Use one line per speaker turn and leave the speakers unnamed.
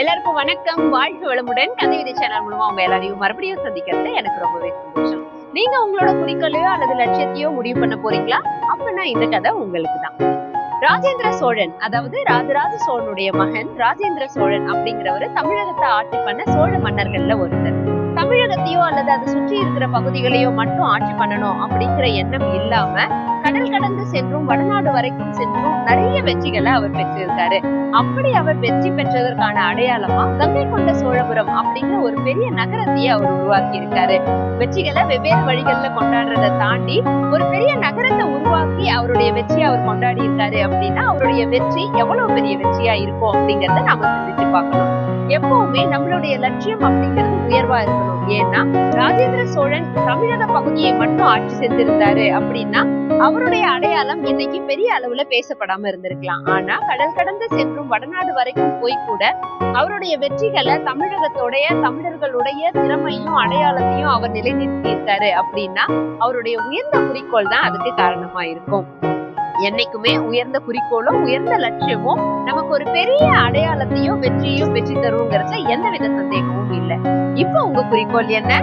எல்லாருக்கும் வணக்கம். வாழ்க வளமுடன் கதை விதை சேனல் மூலமா உங்க எல்லாரையும் மறுபடியும் சந்திக்கிறது எனக்கு ரொம்பவே சந்தோஷம். நீங்க உங்களோட குறிக்கோளையோ அல்லது லட்சியத்தையோ முடிவு பண்ண போறீங்களா? அப்பனா இந்த கதை உங்களுக்கு தான் ராஜேந்திர சோழன் அதாவது ராஜராஜ சோழனுடைய மகன் ராஜேந்திர சோழன் அப்படிங்கிறவரு தமிழகத்தை ஆட்சி பண்ண சோழ மன்னர்கள்ல ஒருத்தர். தமிழகத்தையோ அல்லது அதை சுற்றி இருக்கிற பகுதிகளையோ மட்டும் ஆட்சி பண்ணணும் அப்படிங்கிற எண்ணம் இல்லாம கடல் கடந்து சென்றும் வடநாடு வரைக்கும் சென்றும் நிறைய வெற்றிகளை அவர் பெற்றிருக்காரு. அப்படி அவர் வெற்றி பெற்றதற்கான அடையாளமா கங்கை கொண்ட சோழபுரம் அப்படிங்கிற ஒரு பெரிய நகரத்தையே அவர் உருவாக்கி இருக்காரு வெற்றிகளை வெவ்வேறு வழிகள்ல கொண்டாடுறதை தாண்டி ஒரு பெரிய நகரத்தை உருவாக்கி அவருடைய வெற்றியை அவர் கொண்டாடி இருக்காரு அப்படின்னா அவருடைய வெற்றி எவ்வளவு பெரிய வெற்றியா இருக்கும் அப்படிங்கறத நாம சிந்திச்சு பார்க்கணும். எப்பவுமே நம்மளுடைய லட்சியம் அப்படிங்கிறது உயர்வா இருக்கணும். ஏன்னா ராஜேந்திர சோழன் தமிழக பகுதியை மட்டும் ஆட்சி செஞ்சிருந்தாரு அப்படின்னா அவருடைய அடையாளம் இன்னைக்கு பெரிய அளவுல பேசப்படாம இருந்திருக்கலாம். ஆனா கடல் கடந்து சென்றும் வடநாடு வரைக்கும் போய் கூட அவருடைய வெற்றிகளை தமிழகத்தோடைய தமிழர்களுடைய திறமையும் அடையாளத்தையும் அவர் நிலைநிறுத்தியிருக்காரு அப்படின்னா அவருடைய உயர்ந்த குறிக்கோள் தான் அதுக்கு காரணமா இருக்கும் என்னைக்குமே உயர்ந்த குறிக்கோளும் உயர்ந்த லட்சியமும் நமக்கு ஒரு பெரிய அடையாளத்தையும் வெற்றியும் வெற்றி தருங்கிறதுல எந்தவித சந்தேகமும் இல்லை. இப்போ உங்க குறிக்கோள் என்ன?